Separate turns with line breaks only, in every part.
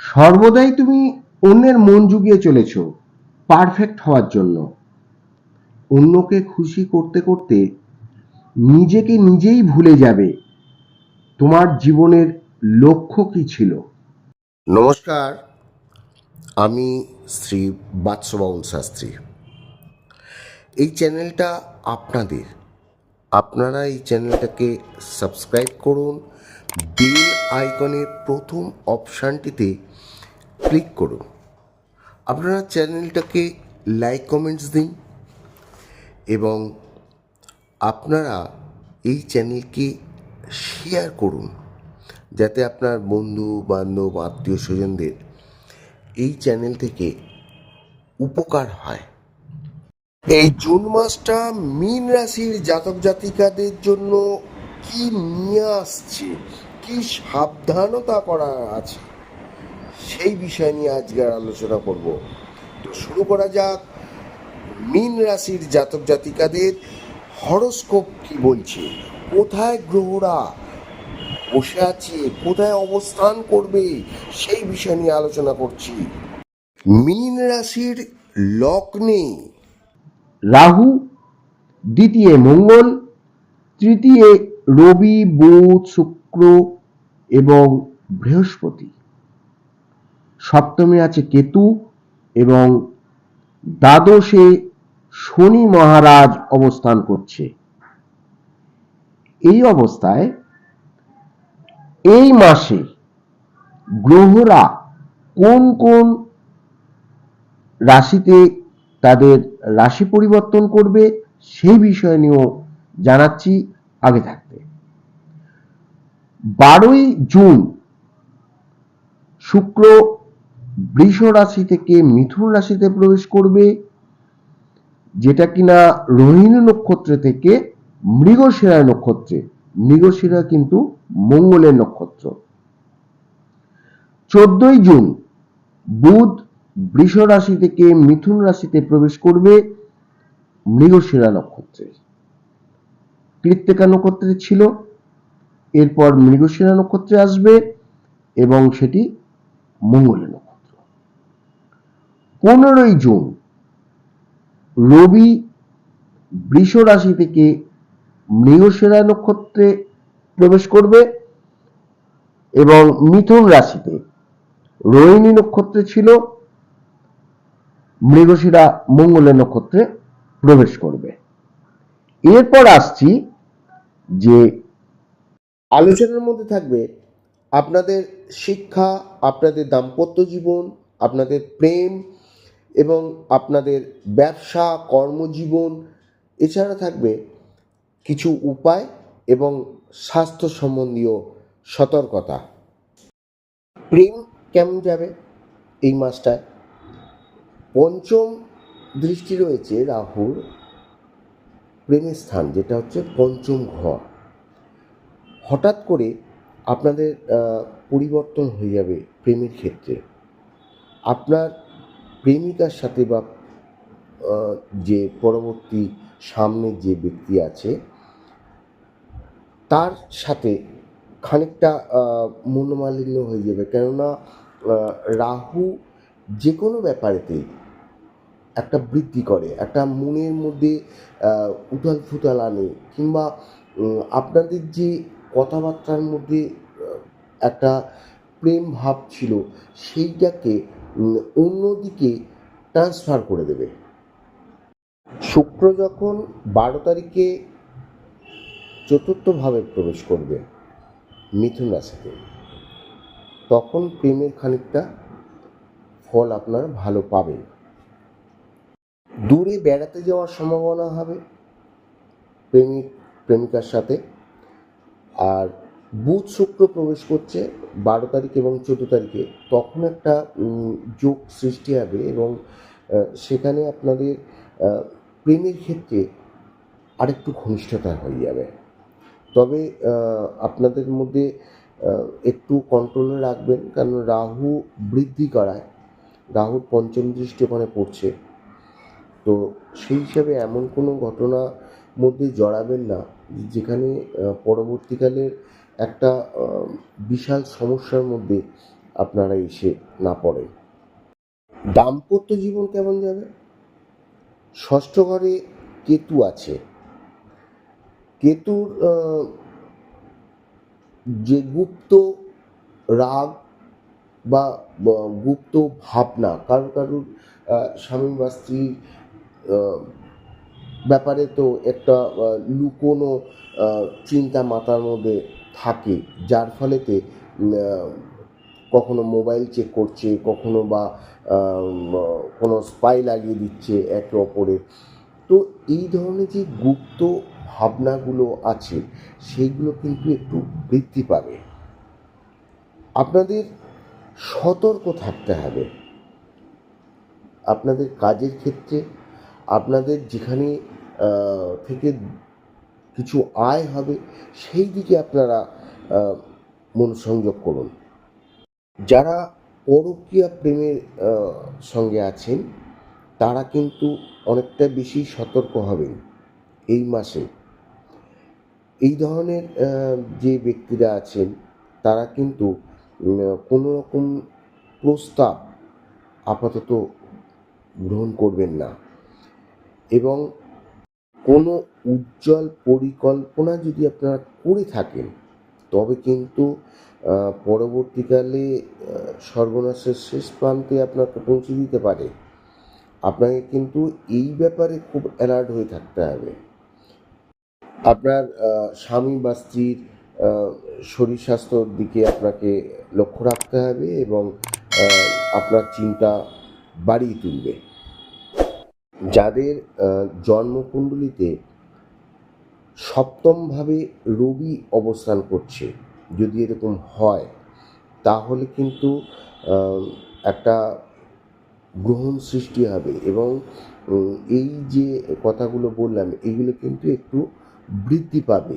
সর্বদাই তুমি অন্যের মন জুগিয়ে চলেছ পারফেক্ট হওয়ার জন্য। অন্যকে খুশি করতে করতে নিজেকে নিজেই ভুলে যাবে। তোমার জীবনের লক্ষ্য কি ছিল?
নমস্কার, আমি শ্রী বাৎসবাউল শাস্ত্রী। এই চ্যানেলটা আপনাদের। আপনারা এই চ্যানেলটাকে সাবস্ক্রাইব করুন বেল আইকনের প্রথম অপশানটিতে ক্লিক করুন। আপনারা চ্যানেলটাকে লাইক, কমেন্টস দিন এবং আপনারা এই চ্যানেলকে শেয়ার করুন যাতে আপনার বন্ধু, বান্ধব, আত্মীয় স্বজনদের এই চ্যানেল থেকে উপকার হয়। এই জুন মাসটা মীন রাশির জাতক জাতিকাদের জন্য কি নিয়ে আসছে? কি সাবধানতা করা আছে? সেই বিষয় নিয়ে আজকের আলোচনা করব। তো শুরু করা যাক। মীন রাশির জাতক জাতিকাদের হরস্কোপ কি বলছে? কোথায় গ্রহরা বসে আছে? কোথায় অবস্থান করবে? সেই বিষয় নিয়ে আলোচনা করছি। মীন রাশির লগ্নে
রাহু, দ্বিতীয় মঙ্গল, তৃতীয় রবি, বুধ, শুক্র এবং বৃহস্পতি। সপ্তমে আছে কেতু এবং দ্বাদশে শনি মহারাজ অবস্থান করছে। এই অবস্থায় এই মাসে গ্রহরা কোন কোন রাশিতে তাদের রাশি পরিবর্তন করবে সেই বিষয় নিয়েও জানাচ্ছি আগে থাকতে। বারোই জুন শুক্র বৃষ রাশি থেকে মিথুন রাশিতে প্রবেশ করবে, যেটা কিনা রোহিণী নক্ষত্র থেকে মৃগশিরা নক্ষত্রে। মৃগশিরা কিন্তু মঙ্গলের নক্ষত্র। চোদ্দই জুন বুধ বৃষ রাশি থেকে মিথুন রাশিতে প্রবেশ করবে মৃগশিরা নক্ষত্রে। কৃত্তিকা নক্ষত্রে ছিল। এরপর মৃগশিরা নক্ষত্রে আসবে এবং সেটি মঙ্গলের নক্ষত্র। পনেরোই জুন, রবি বৃষ রাশি থেকে মৃগশিরা নক্ষত্রে প্রবেশ করবে এবং মিথুন রাশিতে রোহিণী নক্ষত্রে ছিল, মৃগশিরা মঙ্গলের নক্ষত্রে প্রবেশ করবে। এরপর আসছি যে
আলোচনার মধ্যে থাকবে আপনাদের শিক্ষা, আপনাদের দাম্পত্য জীবন, আপনাদের প্রেম এবং আপনাদের ব্যবসা, কর্মজীবন, এছাড়া থাকবে কিছু উপায় এবং স্বাস্থ্য সম্বন্ধীয় সতর্কতা। প্রেম কেমন যাবে এই মাসটায়? পঞ্চম দৃষ্টি রয়েছে রাহুর প্রেমের স্থান, যেটা হচ্ছে পঞ্চম ঘর। হঠাৎ করে আপনাদের পরিবর্তন হয়ে যাবে প্রেমের ক্ষেত্রে। আপনার প্রেমিকার সাথে বা যে পরবর্তী সামনে যে ব্যক্তি আছে, তার সাথে খানিকটা মনোমালিন্য হয়ে যাবে। কেননা রাহু যে কোনো ব্যাপারেতেই একটা বৃদ্ধি করে, একটা মনের মধ্যে উথাল ফুথাল আনে কিংবা আপনাদের যে কথাবার্তার মধ্যে একটা প্রেম ভাব ছিল, সেইটাকে অন্যদিকে ট্রান্সফার করে দেবে। শুক্র যখন বারো তারিখে চতুর্থভাবে প্রবেশ করবে মিথুন রাশিতে, তখন প্রেমের খানিকটা ফল আপনারা ভালো পাবেন দূরে বেড়াতে যাওয়ার সম্ভাবনা হবে প্রেমিক, প্রেমিকার সাথে। আর বুধ শুক্র প্রবেশ করছে বারো তারিখ এবং চোদ্দ তারিখে। তখন একটা যোগ সৃষ্টি হবে এবং সেখানে আপনাদের প্রেমের ক্ষেত্রে আরেকটু ঘনিষ্ঠতা হয়ে যাবে। তবে আপনাদের মধ্যে একটু কন্ট্রোলে রাখবেন কারণ রাহু বৃদ্ধি করায়। রাহুর পঞ্চম দৃষ্টি ওখানে পড়ছে। তো সেই হিসাবে এমন কোনো ঘটনা মধ্যে জড়াবেন না। যেখানে পরবর্তীকালে একটা বিশাল সমস্যার মধ্যে আপনারা এসে না পড়েন। দাম্পত্য জীবন কেমন যাবে? ষষ্ঠ ঘরে কেতু আছে। কেতুর যে গুপ্ত রাগ বা গুপ্ত ভাবনা কারোর কারোর স্বামী বা স্ত্রীর ব্যাপারে তো একটা লুকোনো চিন্তা মাথার মধ্যে থাকে। যার ফলেতে কখনো মোবাইল চেক করছে, কখনো বা কোনো স্পাই লাগিয়ে দিচ্ছে একে অপরের তো এই ধরনের যে গুপ্ত ভাবনাগুলো আছে সেইগুলো কিন্তু একটু বৃদ্ধি পাবে। আপনাদের সতর্ক থাকতে হবে। আপনাদের কাজের ক্ষেত্রে আপনাদের যেখানে থেকে কিছু আয় হবে, সেই দিকে আপনারা মনোসংযোগ করুন। যারা পরকীয়া প্রেমের সঙ্গে আছেন, তারা কিন্তু অনেকটা বেশি সতর্ক হবেন এই মাসে। এই ধরনের যে ব্যক্তিরা আছেন, তারা কিন্তু কোনো রকম প্রস্তাব আপাতত গ্রহণ করবেন না। এবং কোনো উজ্জ্বল পরিকল্পনা যদি আপনারা করে থাকেন, তবে কিন্তু পরবর্তীকালে সর্বনাশের শেষ প্রান্তে আপনাকে পৌঁছে দিতে পারে। আপনাকে কিন্তু এই ব্যাপারে খুব অ্যালার্ট হয়ে থাকতে হবে। আপনার স্বামী বা স্ত্রীর শরীর স্বাস্থ্যর দিকে আপনাকে লক্ষ্য রাখতে হবে এবং আপনার চিন্তা বাড়িয়ে তুলবে। যাদের জন্মকুণ্ডলিতে সপ্তমভাবে রবি অবস্থান করছে, যদি এরকম হয়, তাহলে কিন্তু একটা গ্রহণ সৃষ্টি হবে এবং এই যে কথাগুলো বললাম, এগুলো কিন্তু একটু বৃদ্ধি পাবে।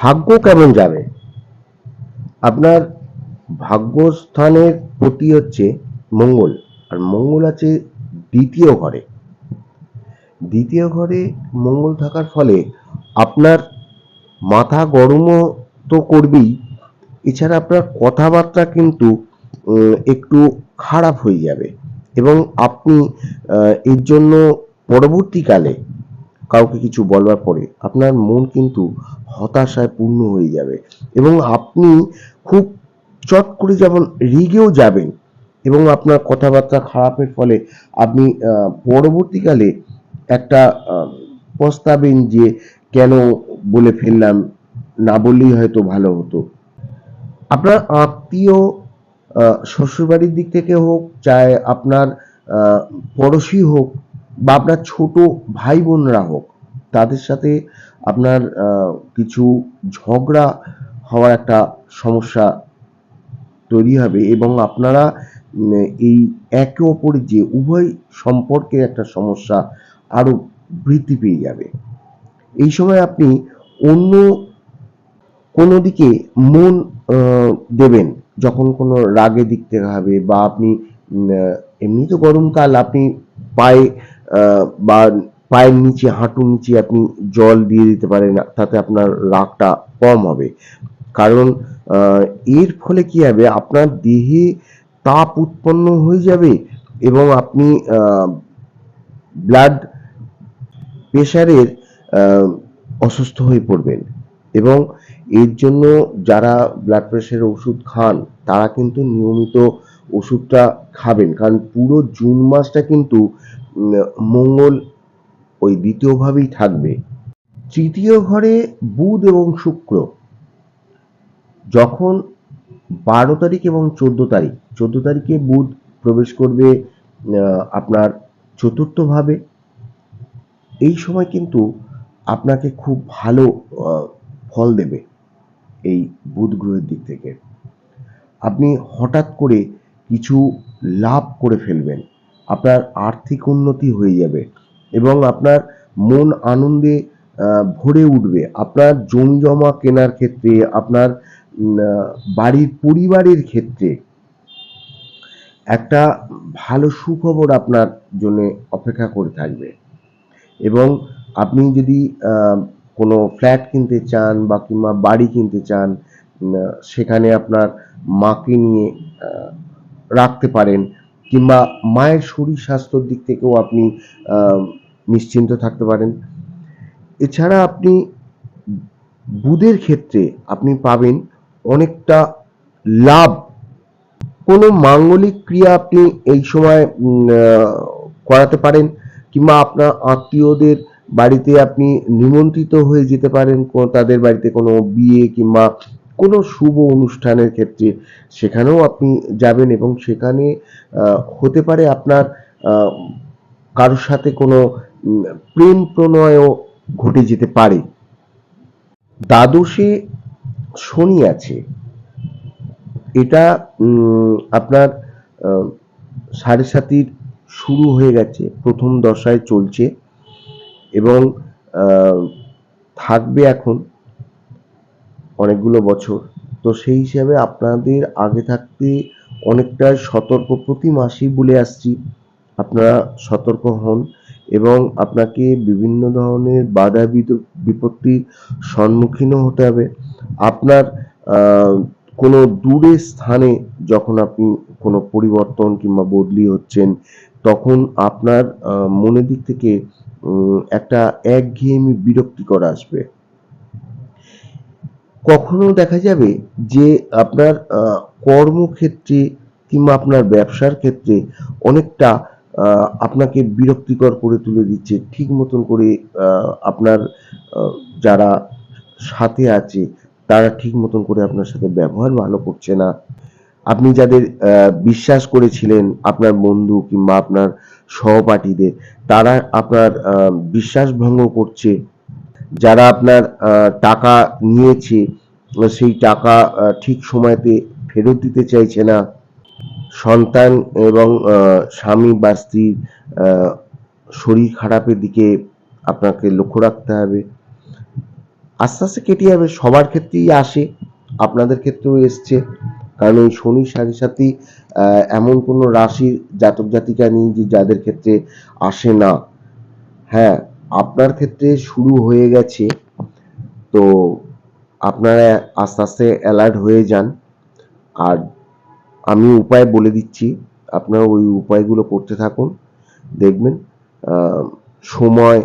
ভাগ্য কেমন যাবে? আপনার ভাগ্যস্থানের প্রতি হচ্ছে মঙ্গল, আর মঙ্গল আছে দ্বিতীয় ঘরে। দ্বিতীয় ঘরে মঙ্গল থাকার ফলে আপনার মাথা গরমও তো করবেই। এছাড়া আপনার কথাবার্তা কিন্তু একটু খারাপ হয়ে যাবে। এবং আপনি এর জন্য পরবর্তীকালে কাউকে কিছু বলবার পরে আপনার মন কিন্তু হতাশায় পূর্ণ হয়ে যাবে। এবং আপনি খুব চট করে যেমন রেগেও যাবেন এবং আপনার কথাবার্তা খারাপের ফলে আপনি পরবর্তীকালে একটা আহ, পস্তাবেন যে কেন বলে ফেললাম না বললেই হয়তো ভালো হতো। আপনার আত্মীয় শ্বশুরবাড়ির দিক থেকে হোক চাই আপনার পড়োশি হোক বা আপনার ছোট ভাই বোনরা হোক তাদের সাথে আপনার কিছু ঝগড়া হওয়ার একটা সমস্যা তৈরি হবে এবং আপনারা এই একে অপরের যে উভয় সম্পর্কের একটা সমস্যা আরও বৃদ্ধি পেয়ে যাবে। এই সময় আপনি অন্য কোনো দিকে মন দেবেন। যখন কোনো রাগে দিক থেকে হবে বা আপনি এমনি তো গরমকাল আপনি পায়ে বা পায়ের নিচে, হাঁটুর নিচে আপনি জল দিয়ে দিতে পারেন, তাতে আপনার রাগটা কম হবে। কারণ এর ফলে কি হবে? আপনার দেহে তাপ উৎপন্ন হয়ে যাবে এবং আপনি ব্লাড প্রেশারের অসুস্থ হয়ে পড়বেন। এবং এর জন্য যারা ব্লাড প্রেশারের ওষুধ খান, তারা কিন্তু নিয়মিত ওষুধটা খাবেন। কারণ পুরো জুন মাসটা কিন্তু মঙ্গল ওই দ্বিতীয়ভাবেই থাকবে। তৃতীয় ঘরে বুধ এবং শুক্র, যখন বারো তারিখ এবং চোদ্দ তারিখ। চোদ্দ তারিখে বুধ প্রবেশ করবে আপনার চতুর্থভাবে। এই সময় কিন্তু আপনাকে খুব ভালো ফল দেবে এই বুধ গ্রহের দিক থেকে। আপনি হঠাৎ করে কিছু লাভ করে ফেলবেন। আপনার আর্থিক উন্নতি হয়ে যাবে এবং আপনার মন আনন্দে ভরে উঠবে। আপনার জমি জমা কেনার ক্ষেত্রে, আপনার বাড়ির পরিবারের ক্ষেত্রে একটা ভালো সুখবর আপনার জন্য অপেক্ষা করে থাকবে। এবং আপনি যদি কোনো ফ্ল্যাট কিনতে চান বা কিংবা বাড়ি কিনতে চান সেখানে আপনার মাকে নিয়ে রাখতে পারেন কিংবা মায়ের শরীর স্বাস্থ্যর দিক থেকেও আপনি নিশ্চিন্ত থাকতে পারেন। এছাড়া আপনি বুধের ক্ষেত্রে আপনি পাবেন অনেকটা লাভ। কোনো মাঙ্গলিক ক্রিয়া আপনি এই সময় করাতে পারেন কিংবা আপনার আত্মীয়দের বাড়িতে আপনি নিমন্ত্রিত হয়ে যেতে পারেন তাদের বাড়িতে কোনো বিয়ে কিংবা কোনো শুভ অনুষ্ঠানের ক্ষেত্রে। সেখানেও আপনি যাবেন এবং সেখানে হতে পারে আপনার কারোর সাথে কোনো প্রেম প্রণয়ও ঘটে যেতে পারে। দ্বাদশে শনি আছে। এটা আপনার সাড়ে সাতির শুরু হয়ে গেছে, প্রথম দশায় চলছে এবং থাকবে এখন অনেকগুলো বছর। তো সেই হিসাবে আপনাদের আগে থাকতে অনেকটা সতর্ক প্রতি মাসেই বলে আসছি, আপনারা সতর্ক হন এবং আপনাকে বিভিন্ন ধরনের বাধা বিপত্তির সম্মুখীনও হতে হবে। আপনার কোনো দূরের স্থানে যখন আপনি কোনো পরিবর্তন কিংবা বদলি হচ্ছেন, তখন আপনার মনের দিক থেকে একটা একঘেয়েমি বিরক্তিকর আসবে। কখনো দেখা যাবে যে আপনার কর্মক্ষেত্রে কিংবা আপনার ব্যবসার ক্ষেত্রে অনেকটা আপনাকে বিরক্তিকর করে তুলে দিচ্ছে। ঠিক মতন করে আপনার যারা সাথে আছে তারা ঠিক মতন করে আপনার সাথে ব্যবহার ভালো করছে না। আপনি যাদের বিশ্বাস করেছিলেন আপনার বন্ধু কিংবা আপনার সহপাঠীদের, তারা আপনার বিশ্বাস ভঙ্গ করছে। যারা আপনার টাকা নিয়েছে, সেই টাকা ঠিক সময়তে ফেরত দিতে চাইছে না। সন্তান এবং স্বামী বা স্ত্রীর শরীর খারাপের দিকে আপনাকে লক্ষ্য রাখতে হবে। আস্তে আস্তে কেটে যাবে, সবার ক্ষেত্রেই আসে, আপনাদের ক্ষেত্রেও এসছে। কারণ এই শনি সাথী এমন কোনো রাশির জাতক জাতিকা নেই যে যাদের ক্ষেত্রে আসে না। হ্যাঁ আপনার ক্ষেত্রে শুরু হয়ে গেছে, তো আপনারা আস্তে আস্তে অ্যালার্ট হয়ে যান। আর আমি উপায় বলে দিচ্ছি, আপনারা ওই উপায়গুলো করতে থাকুন। দেখবেন সময়,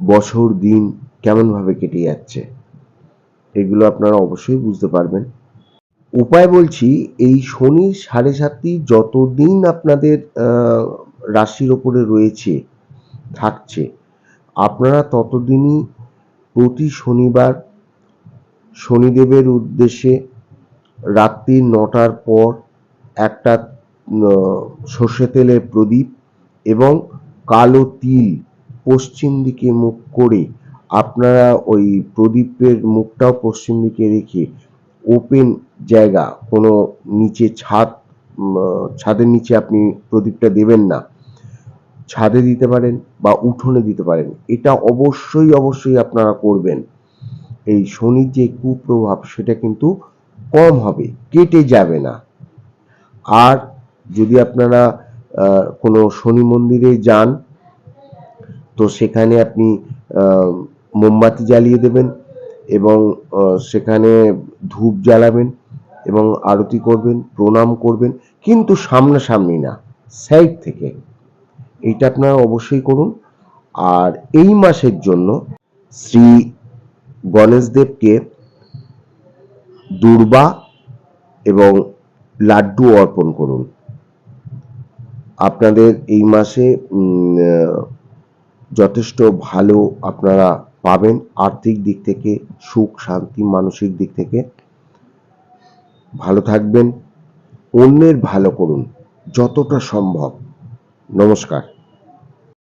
বছর, দিন কেমনভাবে কেটে যাচ্ছে? এগুলো আপনারা অবশ্যই বুঝতে পারবেন। উপায় বলছি, এই শনি সাড়ে সাতটি যতদিন আপনাদের রাশির ওপরে রয়েছে, থাকছে, আপনারা ততদিনই প্রতি শনিবার শনিদেবের উদ্দেশ্যে রাত্রি নটার পর একটা সর্ষে তেলের প্রদীপ এবং কালো তিল পশ্চিম দিকে মুখ করে আপনারা ওই প্রদীপের মুখটাও পশ্চিম দিকে রেখে ওপেন জায়গা, কোনো নিচে ছাদ ছাদের নিচে আপনি প্রদীপটা দেবেন না। ছাদে দিতে পারেন বা উঠোনে দিতে পারেন। এটা অবশ্যই অবশ্যই আপনারা করবেন। এই শনির যে কুপ্রভাব, সেটা কিন্তু কম হবে, কেটে যাবে না। আর যদি আপনারা কোনো শনি মন্দিরে যান, তো সেখানে আপনি মোমবাতি জ্বালিয়ে দেবেন এবং সেখানে ধূপ জ্বালাবেন এবং আরতি করবেন, প্রণাম করবেন, কিন্তু সামনাসামনি না, সাইড থেকে। এইটা আপনারা অবশ্যই করুন। আর এই মাসের জন্য শ্রী গণেশদেবকে দুর্বা এবং লাড্ডু অর্পণ করুন। আপনাদের এই মাসে যথেষ্ট ভালো আপনারা পাবেন আর্থিক দিক থেকে, সুখ, শান্তি, মানসিক দিক থেকে। ভালো থাকবেন, অন্যের ভালো করুন, যতটা সম্ভব। নমস্কার।